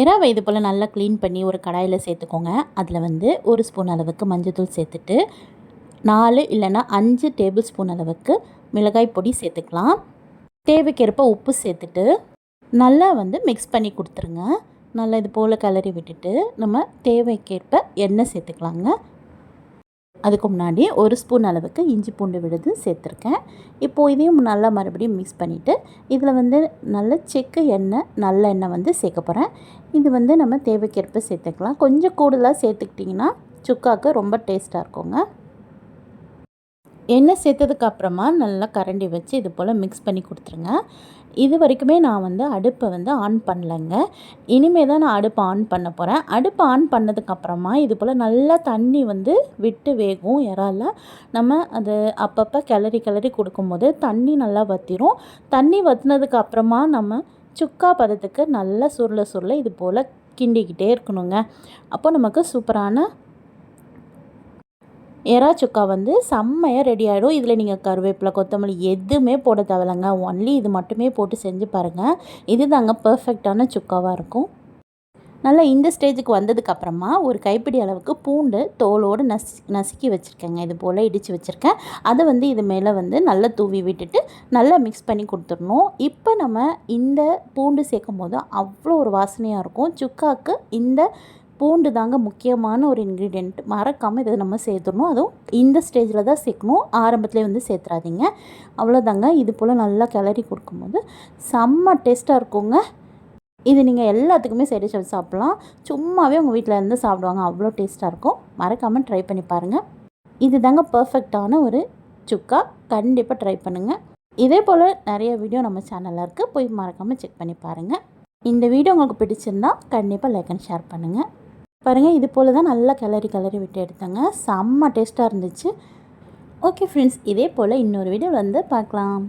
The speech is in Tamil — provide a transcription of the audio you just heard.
எறாவை இது போல் நல்லா க்ளீன் பண்ணி ஒரு கடாயில் சேர்த்துக்கோங்க. அதில் வந்து ஒரு ஸ்பூன் அளவுக்கு மஞ்சள்தூள் சேர்த்துட்டு நாலு இல்லைன்னா அஞ்சு டேபிள் ஸ்பூன் அளவுக்கு மிளகாய் பொடி சேர்த்துக்கலாம். தேவைக்கேற்ப உப்பு சேர்த்துட்டு நல்லா வந்து மிக்ஸ் பண்ணி கொடுத்துருங்க. நல்லா இது போல் கிளறி விட்டுட்டு நம்ம தேவைக்கேற்ப எண்ணெய் சேர்த்துக்கலாங்க. அதுக்கு முன்னாடி ஒரு ஸ்பூன் அளவுக்கு இஞ்சி பூண்டு விழுது சேர்த்துருக்கேன். இப்போது இதையும் நல்லா மறுபடியும் மிக்ஸ் பண்ணிவிட்டு இதில் வந்து நல்ல செக்கு எண்ணெய் நல்ல எண்ணெய் வந்து சேர்க்க போகிறேன் இது வந்து நம்ம தேவைக்கேற்ப சேர்த்துக்கலாம். கொஞ்சம் கூடுதலாக சேர்த்துக்கிட்டிங்கன்னா சுக்காவுக்கு ரொம்ப டேஸ்ட்டாக இருக்குங்க. எண்ணெய் சேர்த்ததுக்கு அப்புறமா நல்லா கரண்டி வச்சு இது போல் மிக்ஸ் பண்ணி கொடுத்துருங்க. இது வரைக்குமே நான் வந்து அடுப்பை வந்து ஆன் பண்ணலைங்க. இனிமே தான் நான் அடுப்பை ஆன் பண்ண போகிறேன் அடுப்பை ஆன் பண்ணதுக்கப்புறமா இது போல் நல்லா தண்ணி வந்து விட்டு வேகும். இறால நம்ம அது அப்பப்போ கிளறி கிளறி கொடுக்கும்போது தண்ணி நல்லா வற்றிரும் தண்ணி வற்றினதுக்கு அப்புறமா நம்ம சுக்கா பதத்துக்கு நல்லா சுருள சுருள இது போல் கிண்டிக்கிட்டே இருக்கணுங்க. அப்போ நமக்கு சூப்பரான எறா சுக்கா வந்து செம்மையாக ரெடி ஆகிடும் இதில் நீங்கள் கருவேப்பிலை கொத்தமல்லி எதுவுமே போட தேவையில்லைங்க. ஒன்லி இது மட்டுமே போட்டு செஞ்சு பாருங்கள் இது தாங்க பர்ஃபெக்டான சுக்காவாக இருக்கும். நல்லா இந்த ஸ்டேஜுக்கு வந்ததுக்கப்புறமா ஒரு கைப்பிடி அளவுக்கு பூண்டு தோலோடு நசி நசுக்கி வச்சுருக்கேங்க. இது போல் இடித்து வச்சுருக்கேன். அதை வந்து இது மேலே வந்து நல்லா தூவி விட்டுட்டு நல்லா மிக்ஸ் பண்ணி கொடுத்துடணும். இப்போ நம்ம இந்த பூண்டு சேர்க்கும் போது அவ்வளோ ஒரு வாசனையாக இருக்கும். சுக்காவுக்கு இந்த பூண்டு தாங்க முக்கியமான ஒரு இன்க்ரீடியண்ட் மறக்காமல் இதை நம்ம சேர்த்துடணும். அதுவும் இந்த ஸ்டேஜில் தான் சேர்க்கணும். ஆரம்பத்துலேயே வந்து சேர்த்துறாதீங்க. அவ்வளோதாங்க இது போல் நல்லா கிளறி கொடுக்கும்போது செம்ம டேஸ்ட்டாக இருக்குங்க. இது நீங்கள் எல்லாத்துக்குமே சைடிஷ் வச்சு சாப்பிட்லாம். சும்மாவே உங்கள் வீட்டில் இருந்து சாப்பிடுவாங்க. அவ்வளோ டேஸ்ட்டாக இருக்கும். மறக்காமல் ட்ரை பண்ணி பாருங்கள் இது தாங்க பர்ஃபெக்டான ஒரு சுக்கா. கண்டிப்பாக ட்ரை பண்ணுங்கள் இதே போல் நிறைய வீடியோ நம்ம சேனலில் இருக்குது போய் மறக்காமல் செக் பண்ணி பாருங்கள் இந்த வீடியோ உங்களுக்கு பிடிச்சிருந்தா கண்டிப்பாக லைக் அண்ட் ஷேர் பண்ணுங்கள் பாருங்கள் இது போல் தான் நல்லா கிளறி கிளறி விட்டு எடுத்தேங்க. செம்ம டேஸ்ட்டாக இருந்துச்சு. ஓகே ஃப்ரெண்ட்ஸ் இதே போல் இன்னொரு வீடியோ வந்து பார்க்கலாம்.